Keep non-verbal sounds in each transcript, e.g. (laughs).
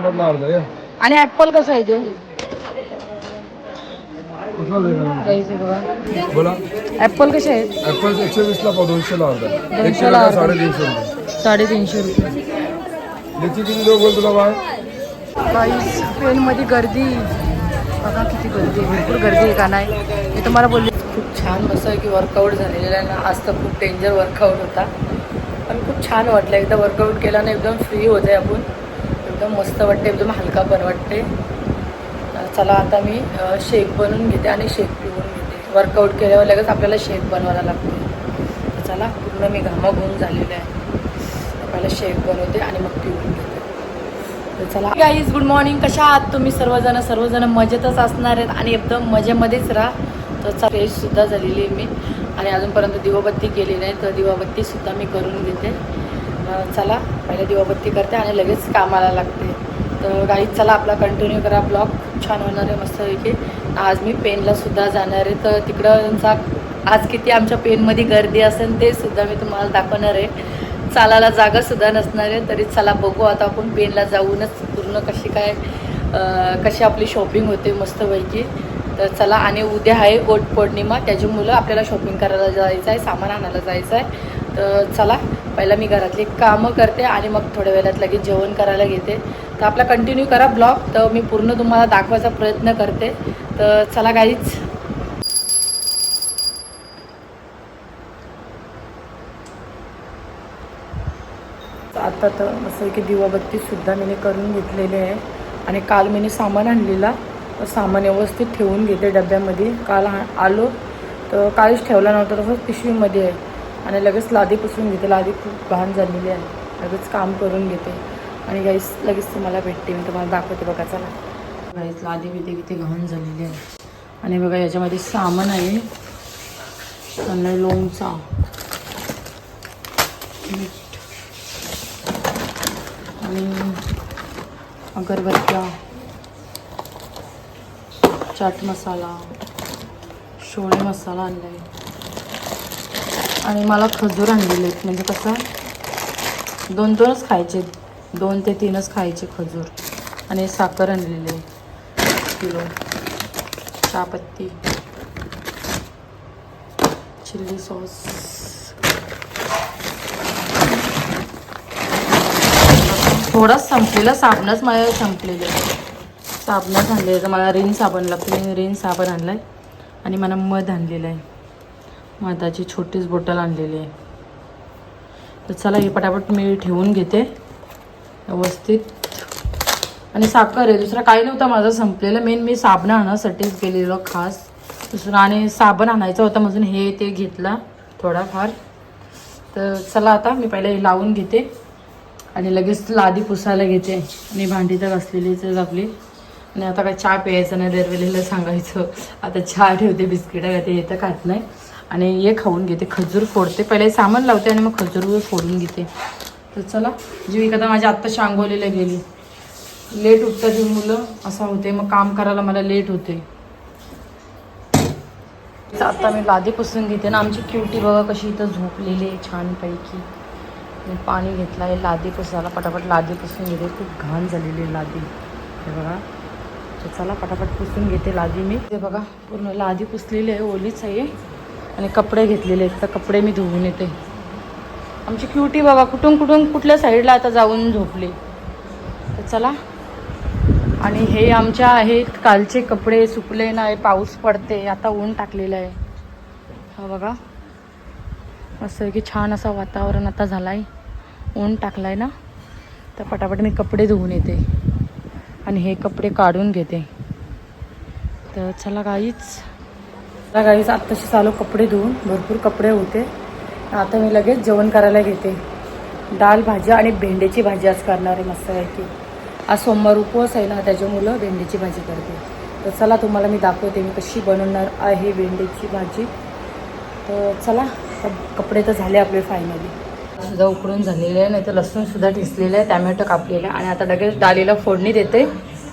मधला अर्धा या आणि ऍपल कसं आहे ते? कुठला देणार गाईचे बघा. बोला. ऍपल कसे आहेत? ऍपल एकशे पाव अर्धा. एकशे दोनशेला अर्धा. साडेतीनशे रुपये. साडेतीनशे रुपये. याची किती देऊ बोल तुला बाय काहीच पेनमध्ये गर्दी. बघा किती गर्दी आहे. भरपूर गर्दी आहे का नाही? मी तुम्हाला बोलले. खूप छान मस्त की वर्कआउट झालेलं आहे ना. आज तर खूप डेंजर वर्कआउट होता. पण खूप छान वाटलं. एकदा वर्कआउट केल्याने एकदम फ्री होते आपण. एकदम मस्त वाटते एकदम हलका पण वाटते चला आता मी शेक बनवून घेते आणि शेक पिऊन घेते. वर्कआउट केल्यावर लगेच आपल्याला शेक बनवायला लागते चला पूर्ण मी घामाघूम झालेलं आहे. आपल्याला पहिला शेक बनवते आणि मग पिऊन घेते. चला. गाईज गुड मॉर्निंग कशा आहात तुम्ही सर्वजण? सर्वजण मजेतच असणार आहेत आणि एकदम मजेमध्येच राहा. तर फ्रेशसुद्धा झालेली आहे मी. आणि अजूनपर्यंत दिवाबत्ती केली नाही तर दिवाबत्तीसुद्धा मी करून घेते. चला पहिले दिवाबत्ती करते आणि लगेच कामाला लागते. तर गाईज चला आपला कंटिन्यू करा ब्लॉग. खूप छान होणार आहे मस्तपैकी. आज मी पेनला सुद्धा जाणार आहे. तर तिकडंचा आज किती आमच्या पेनमध्ये गर्दी असेल ते सुद्धा मी तुम्हाला दाखवणार आहे. चालायला जागा सुद्धा नसणार आहे. तरी चला बघू आता आपण पेनला जाऊनच पूर्ण कशी काय कशी आपली शॉपिंग होते मस्तपैकी. तर चला आणि उद्या आहे गोट पौर्णिमा त्याची मुलं आपल्याला शॉपिंग करायला जायचं आहे सामान आणायला जायचं आहे. तर चला पहिला मी घरातली कामं करते आणि मग थोड्या वेळात लगेच जेवण करायला घेते. तर आपला कंटिन्यू करा ब्लॉग. तर मी पूर्ण तुम्हाला दाखवायचा प्रयत्न करते. तर चला गाईच आता तर असं की दिवाबत्तीसुद्धा मी करून घेतलेले आहे. आणि काल मी सामान आणलेला. तर सामान व्यवस्थित ठेवून घेते डब्यामध्ये. काल आलो. तर काहीच ठेवला नव्हता. तसंच पिशवीमध्ये आहे. आणि लगेच लादी पुसून घेते लादी खूप घाण झालेली आहे लगेच काम करून घेते. आणि गाईस लगेच तुम्हाला भेटते मी तुम्हाला दाखवते बघा चला. गाईस लादी बिदी किती घाण झालेली आहे. आणि बघा याच्यामध्ये सामान आहे. आणि लोणचा. मीठ. आणि अगरबत्त्या. चाट मसाला. शोळे मसाला आणला आहे आणि मला खजूर आणलेले आहेत. म्हणजे कसं दोन दोनच खायचे. दोन ते तीनच खायचे खजूर. आणि साखर आणलेली आहे. किलो. चहापत्ती. Chilli sauce. थोडाच संपलेला. साबणच माझ्या संपलेलं साबणच आणले तर मला रिन साबण लागतं मी रिन साबण आणला आहे आणि मला मध आणलेलं आहे. मधाची छोटीच बॉटल आणलेली आहे. तर चला हे पटापट मी ठेवून घेते. व्यवस्थित. आणि साखर आहे दुसरा काही नव्हता माझं संपलेलं. मेन मी साबण आणण्यासाठीच गेलेलो खास. दुसरं आणि साबण आणायचं होतं म्हणून हे ते घेतला थोडाफार. तर चला आता मी पहिले हे लावून घेते. आणि लगेच लादी पुसायला घेते. आणि भांडी तर घासलेलीच आपली. आणि आता काय चहा प्यायचं नाही दरवेळेला सांगायचं. आता चहा ठेवते बिस्किटं खाते हे तर खात नाही. आणि हे खाऊन घेते. खजूर फोडते. पहिले सामान लावते आणि मग खजूर फोडून घेते. तर चला जीविका तर माझ्या आत्ता शांगोलीला गेली. लेट उठतात ही मुलं. असं होते. मग काम करायला मला लेट होते. आता मी लादी पुसून घेते. ना आमची क्युटी बघा कशी इथं झोपलेली आहे छानपैकी. मी पाणी घेतलं आहे लादी पुसायला पटापट लादी पुसून घेते. खूप घाण झालेली आहे लादी. हे बघा. तर चला पटापट पुसून घेते लादी मी. ते बघा पूर्ण लादी पुसलेली आहे. ओलीच आहे. आणि कपडे घेतलेले आहेत. तर कपडे मी धुवून येते. आमची क्युटी बाबा कुठून कुठून कुठल्या साईडला आता जाऊन झोपली. तर चला. आणि हे आमच्या आहेत. कालचे कपडे सुकले नाही. पाऊस पडते. आता ऊन टाकलेलं आहे. हा बघा. असं आहे की छान असं वातावरण आता झालं आहे ऊन टाकलं आहे ना. तर पटापट मी कपडे धुवून येते. आणि हे कपडे काढून घेते. तर चला काहीच चला गाईच आत्ताशी चालू कपडे धुवून भरपूर कपडे होते. आता मी लगेच जेवण करायला घेते. दाल भाजी आणि भेंडीची भाजी आज करणार आहे मस्त आहे आज सोमवार उपवास आहे ना त्याच्यामुळं भेंडीची भाजी करते. तर चला तुम्हाला मी दाखवते मी कशी बनवणार आहे भेंडीची भाजी. तर चला कपडे तर झाले आपले फायनली सुद्धा उकडून झालेले आहे नाही तर लसूणसुद्धा ठिसलेलं आहे टॅमॅटो कापलेलं आहे. आणि आता लगेच डाळीला फोडणी देते.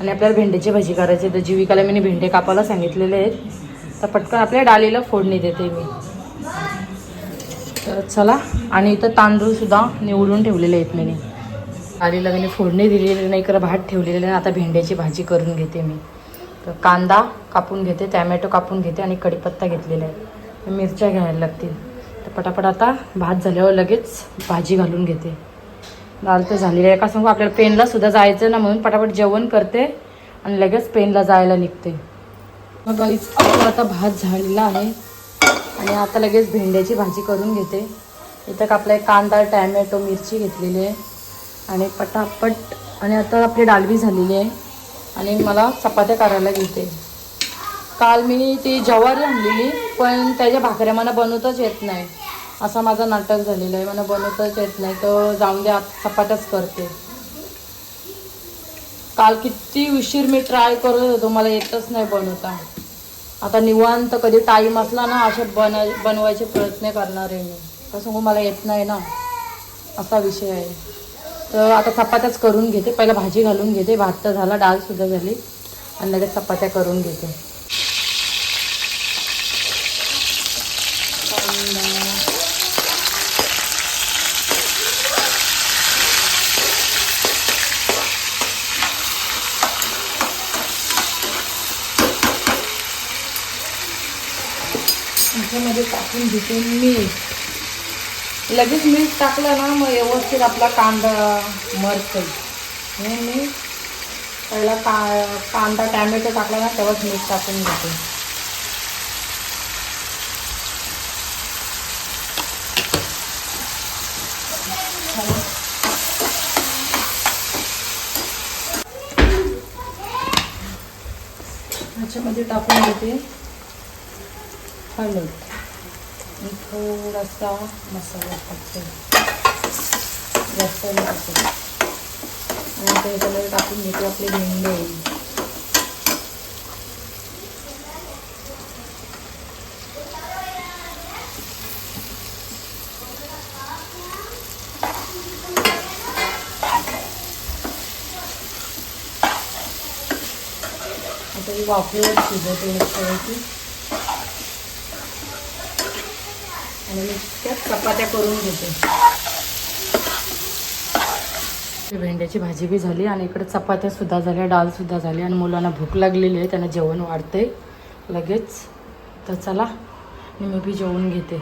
आणि आपल्याला भेंडीची भाजी करायची तर जीविकाला मी भेंडे कापायला सांगितलेले आहेत. तर पटकन आपल्या डाळीला फोडणी देते मी. तर चला आणि इथं तांदूळसुद्धा निवडून ठेवलेले आहेत मी. डाळीला मी फोडणी दिलेली नाही इकडं भात ठेवलेले नाही आता भेंड्याची भाजी करून घेते मी. तर कांदा कापून घेते टॅमॅटो कापून घेते आणि कढीपत्ता घेतलेला आहे. मिरच्या घ्यायला लागतील. तर पटापट आता भात झाल्यावर लगेच भाजी घालून घेते. दाल तर झालेली आहे. का सांगू आपल्याला पेनला सुद्धा जायचं ना म्हणून पटापट जेवण करते आणि लगेच पेनला जायला निघते. मग इतकं आता भात झालेला आहे. आणि आता लगेच भेंड्याची भाजी करून घेते. इथं कापला एक कांदा टॅमॅटो मिरची घेतलेली आहे. आणि पटापट आणि आता आपली डालवी झालेली आहे. आणि मला चपात्या करायला घेते. काल मी ती जवारी आणलेली पण त्याच्या भाकऱ्या मला बनवताच येत नाही. असा माझा नाटक झालेला आहे. मला बनवताच येत नाही. तर जाऊन द्या चपात्याच करते. काल किती उशीर मी ट्राय करत होतो मला येतच नाही बनवता. आता निवांत कधी टाईम असला ना असे बन बनवायचे प्रयत्न करणार आहे मी. कसं हो, मला येत नाही ना असा विषय आहे. तर आता चपात्याच करून घेते. पहिला भाजी घालून घेते. भात तर झाला डाळसुद्धा झाली. आणि लगेच चपात्या करून घेते. त्याच्यामध्ये टाकून घेते मीठ लगेच मीठ टाकलं ना मग व्यवस्थित आपला कांदा मरतो म्हणून मी पहिला का कांदा टॅमॅटो टाकला ना तेव्हाच मीठ टाकून घेते. ह्याच्यामध्ये टाकून घेते. हळद आणि थोडासा मसाला टाकते. जास्त नाही टाकते. आणि आता याच्यामध्ये टाकून घेतो आपले भेंडे. आता ही वाफेवर शिजवते मस्तपैकी आणि मी त्यात चपात्या करून घेते. भेंड्याची भाजी बी झाली आणि इकडे चपात्या सुद्धा झाल्या डाळ सुद्धा झाली आणि मुलांना भूक लागलेली आहे त्यांना जेवण वाढते लगेच तर चला मी बी जेवण घेते.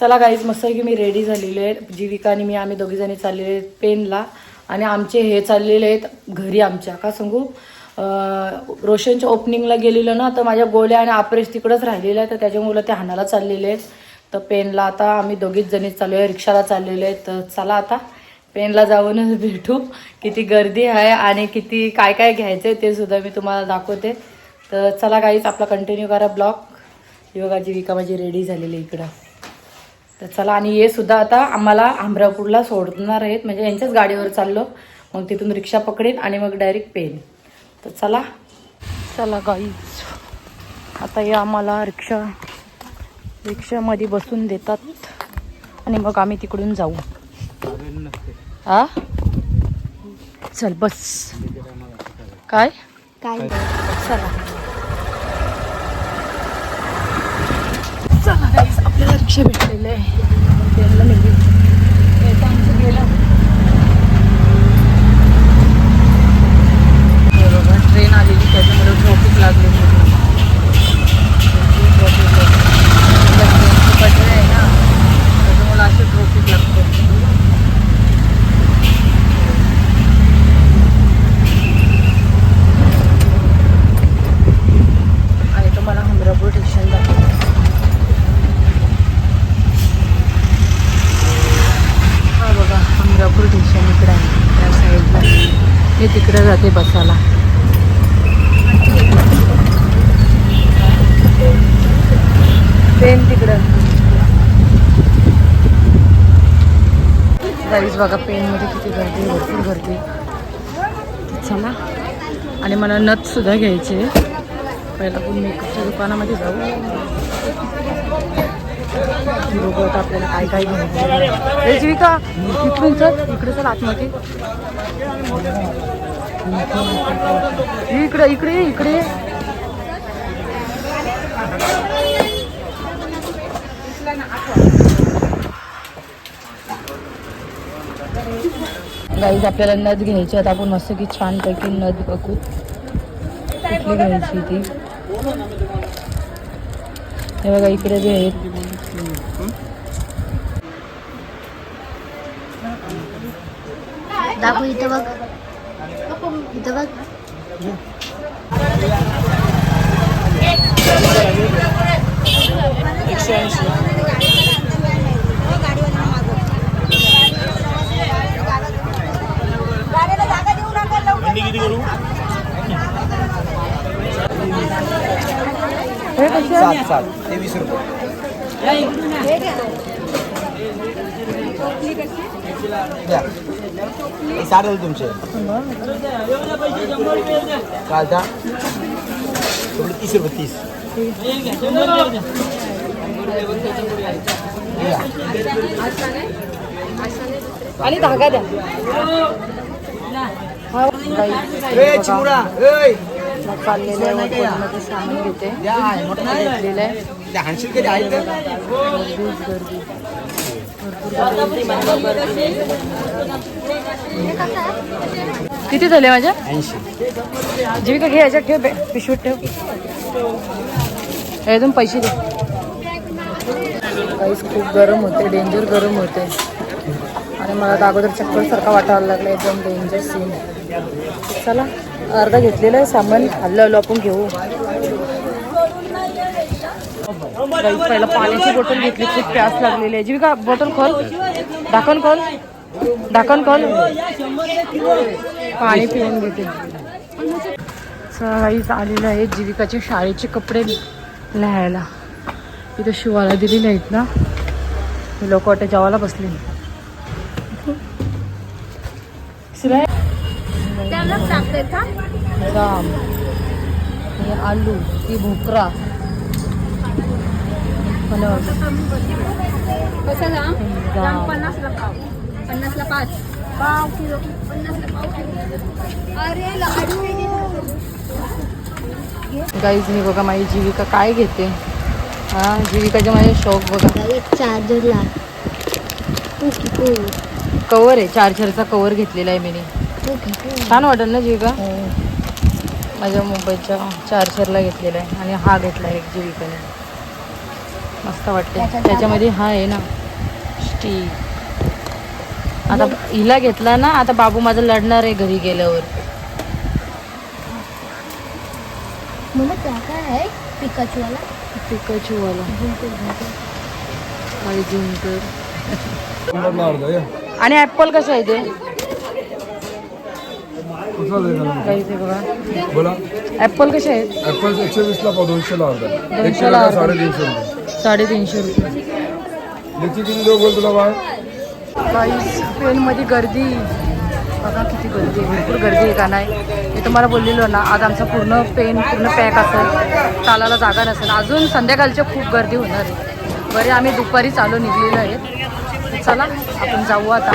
चला गाईज मस्त की मी रेडी झालेली आहे. जीविका आणि मी आम्ही दोघीजणी चाललेले आहेत पेनला. आणि आमचे हे चाललेले आहेत घरी आमच्या का सांगू? रोशनच्या ओपनिंगला गेलेलं ना तर माझ्या गोळ्या आणि आपरेश तिकडंच राहिलेलं आहे तर त्याच्यामुळं ते हाणाला चाललेले आहेत. तर पेनला आता आम्ही दोघीच जणीच चाललो आहे रिक्षाला चाललेलो आहे. तर चला आता पेनला जाऊनच (laughs) भेटू. किती गर्दी आहे आणि किती काय काय घ्यायचं आहे ते सुद्धा मी तुम्हाला दाखवते. तर चला काहीच आपला कंटिन्यू करा ब्लॉग. योगाची विका माझी रेडी झालेली आहे इकडं. तर चला आणि हे सुद्धा आता आम्हाला अमरापूरला सोडणार आहेत. म्हणजे यांच्याच गाडीवर चाललो. मग तिथून रिक्षा पकडेन आणि मग डायरेक्ट पेन. तर चला. चला गाईज आता हे आम्हाला रिक्षा रिक्षामध्ये बसून देतात. आणि मग आम्ही तिकडून जाऊ. हा? चल बस. काय? काय चला. चला आपल्याला रिक्षा भेटलेलं आहे त्यांना निघू येतं आमचं गेलं हे बघा ट्रेन आलेली त्याच्यामुळे ट्रॉफिक लागले ट्रेनची आहे ना त्याच्यामुळे असे ट्रॉफिक लागते आणि तुम्हाला हमरापूर स्टेशन दाखवतो हा बघा हमरापूर स्टेशन इकडे आहे त्या साईडला मी तिकडे जाते बसायला. पेन तिकडं. गाईज बघा पेनमध्ये किती गर्दी भरपूर गर्दी चला आणि मला नथ सुद्धा घ्यायचे पहिला आपण मेकअपच्या दुकानामध्ये जाऊ. बघू आता आपल्याला काय काय घ्यायचं का इकडून चल इकडे चल आतमध्ये. इकडे इकडे इकडे. गाईज आपल्याला नद घ्यायची आहेत. आपण मस्त की छानपैकी नद बघू. कुठली घ्यायची ती? हे बघा इकडे बी आहेत. दाखव इथं बघ. इथं बघ कसे आहे? सात सात ते वीस रुपये द्या. झाले तुमचे. काय त्या थोडे तीस रुपये तीस. द्या. आणि धागा द्या. चिमुडा चाललेलं आहे सामान घेते. द्या. घेतलेलं आहे. गर्दी. किती झाले माझ्या? ऐंशी. जीविका घे याच्यात ठेव पिशवीत ठेव. एकदम पैसे दे. काहीच खूप गरम होते डेंजर गरम होते. आणि मला तर अगोदर चक्कर सारखा वाटायला लागला एकदम डेंजर सीन चला अर्धा घेतलेलं आहे सामान हल्लो हल्लो आपण घेऊ. पहिला पाण्याची बॉटल घेतली खूप प्यास लागलेली आहे. जीविका बॉटल खोल. ढाकण खोल. ढाकण खोल. पाणी पिऊन घेते. सगळीच आलेलं आहे जीविकाचे शाळेचे कपडे लिहायला इथं शिवाला दिलेले आहेत ना? हे लोक वाटते जेवायला बसले. आलू ती भोकरा. जाम जाम. पन्नासला पाव. पन्नासला पाच. पाव किलो. पन्नासला पाव किलो. अरे लाडू गाईज मी बघा माझी जीविका काय घेते. हा जीविकाचे माझे शौक बघा. एक चार्जरला कवर आहे. चार्जरचा कवर घेतलेला आहे मी छान वाटेल ना जीविका? माझ्या मोबाईलच्या चार्जरला घेतलेला आहे. आणि हा घेतला आहे एक जीविकाने. मस्त वाटते. त्याच्यामध्ये हा आहे ना स्टीक आता हिला घेतला ना आता बाबू माझा लढणार आहे घरी गेल्यावर. मला त्या काय आहे? पिकाचूवाला? पिकाची वाला आणि जिंकर. अर्धा ॲपल कसं आहे ते? बघा. ॲपल कसे आहेत? ॲपल एकशे वीसला पाव दोनशेला अर्धा. दोनशेला एकशेला अर्धा. साडेतीनशे रुपये? साडेतीनशे रुपये. तुला बाय काहीच पेनमध्ये गर्दी. बघा किती गर्दी आहे. भरपूर गर्दी आहे का नाही? मी तुम्हाला बोललेलो ना आज आमचा पूर्ण पेन पूर्ण पॅक असेल. चालायला जागा नसेल. अजून संध्याकाळच्या खूप गर्दी होणार आहे. बरे आम्ही दुपारी चालू निघलेलो तर चला आपण जाऊ आता.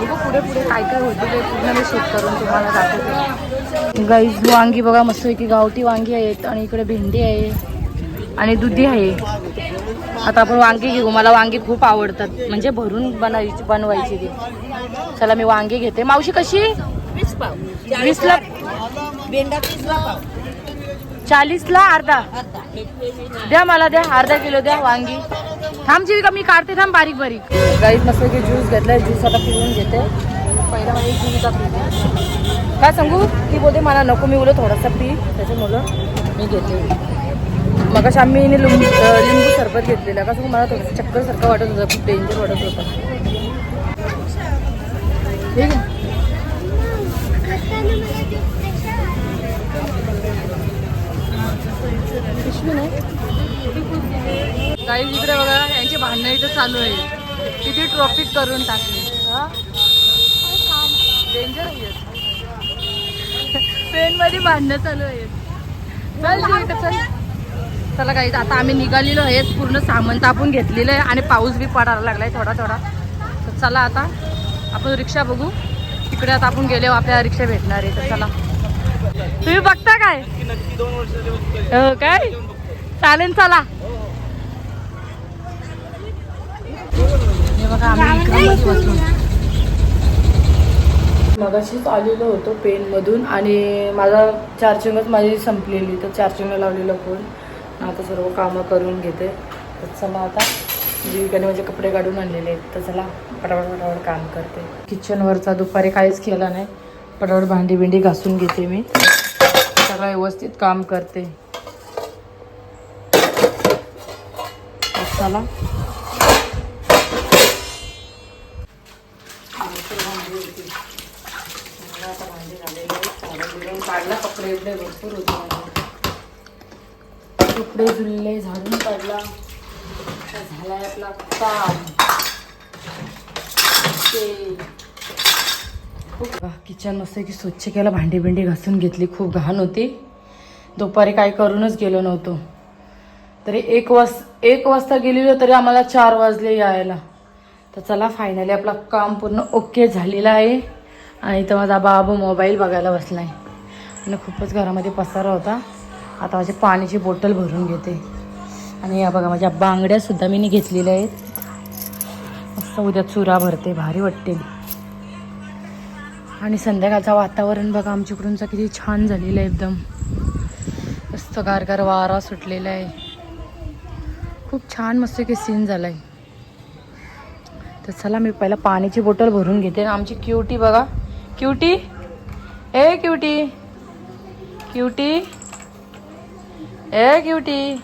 बघू पुढे पुढे काय काय होतं ते पूर्ण मी शूट करून तुम्हाला दाखवते. गाईज वांगी बघा मस्त की गावठी वांगी आहेत आणि इकडे भेंडी आहे. आणि दुधी आहे. आता आपण वांगी घेऊ. मला वांगी खूप आवडतात. म्हणजे भरून बनवायची बनवायची ती. चला मी वांगी घेते. मावशी कशी? वीसला चाळीसला अर्धा. द्या मला द्या. अर्धा किलो द्या वांगी. थांब जीविका मी काढते. थांब बारीक बारीक. गाईत मस्त की ज्यूस घेतलाय. ज्यूस आता पिऊन घेते. पहिला म्हणजे जीविका पिते काय सांगू? ती बोलते मला नको मी बोलू थोडासा पी. त्याच्यामुळं मी घेते. मग आम्ही लिंबू लिंबू सरबत घेतलेला. कसं मला थोडंसं चक्कर सारखं वाटत होतं खूप डेंजर वाटत होतं. ठीक आहे? काही इकडे बघा यांची भांडणं इथं चालू आहे किती ट्रॉफिक करून टाकली. डेंजर पेन मध्ये भांडणं चालू आहेत. चल ठीक चल. चला काही आता आम्ही निघालेलो आहे. पूर्ण सामान तापून घेतलेलं आहे आणि पाऊस बी पडायला लागलाय थोडा थोडा. तर चला आता आपण रिक्षा बघू. तिकडे आता आपण गेले आपल्याला रिक्षा भेटणार आहे. तर चला. तुम्ही बघता काय? हो काय? चालेल चला. बघा आम्ही मगाशीच आलेलो होतो पेनमधून आणि माझा चार्जिंगच माझी संपलेली तर चार्जिंगला लावलेलं फोन आता सर्व कामं करून घेते. तर चला आता जीविकाने माझे कपडे काढून आणलेले आहेत. तर चला पटापट पटापट काम करते. किचनवरचा दुपारी काहीच केला नाही. पटापट भांडी बिंडी घासून घेते मी. सगळं व्यवस्थित काम करते. चला. आता भांडी झालेली काढला कपडे भरपूर होते कपडे धुतले झाडून काढला झालाय आपला काम. ते किचन मस्त की स्वच्छ केलं भांडी भिंडी घासून घेतली. खूप घाण होती. दुपारी काय करूनच गेलो नव्हतो. तरी एक वाज एक वाजता गेलेलो तरी आम्हाला चार वाजले यायला. तर चला फायनली आपलं काम पूर्ण ओके झालेलं आहे. आणि तर माझा बाबू मोबाईल बघायला बसला आहे आणि खूपच घरामध्ये पसारा होता. आता माझी पाण्याची बॉटल भरून घेते. आणि या बघा माझ्या बांगड्यासुद्धा मी घेतलेल्या आहेत. मस्त उद्या चुरा भरते भारी वाटते. आणि संध्याकाळचं वातावरण बघा आमच्याकडूनचा किती छान झालेलं आहे एकदम. मस्त गारगार वारा सुटलेला आहे. खूप छान मस्त की सीन झाला आहे तर चला मी पहिला पाण्याची बॉटल भरून घेते. आमची क्युटी बघा. क्युटी ए क्युटी क्युटी ए क्युटी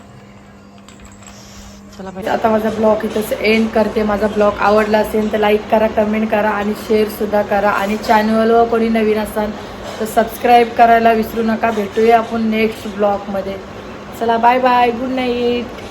चला पाहिजे आता माझा ब्लॉग इथंच एंड करते. माझा ब्लॉग आवडला असेल तर लाईक करा कमेंट करा आणि शेअरसुद्धा करा. आणि चॅनलवर कोणी नवीन असाल तर सबस्क्राईब करायला विसरू नका. भेटूया आपण नेक्स्ट ब्लॉगमध्ये चला बाय बाय गुड नाईट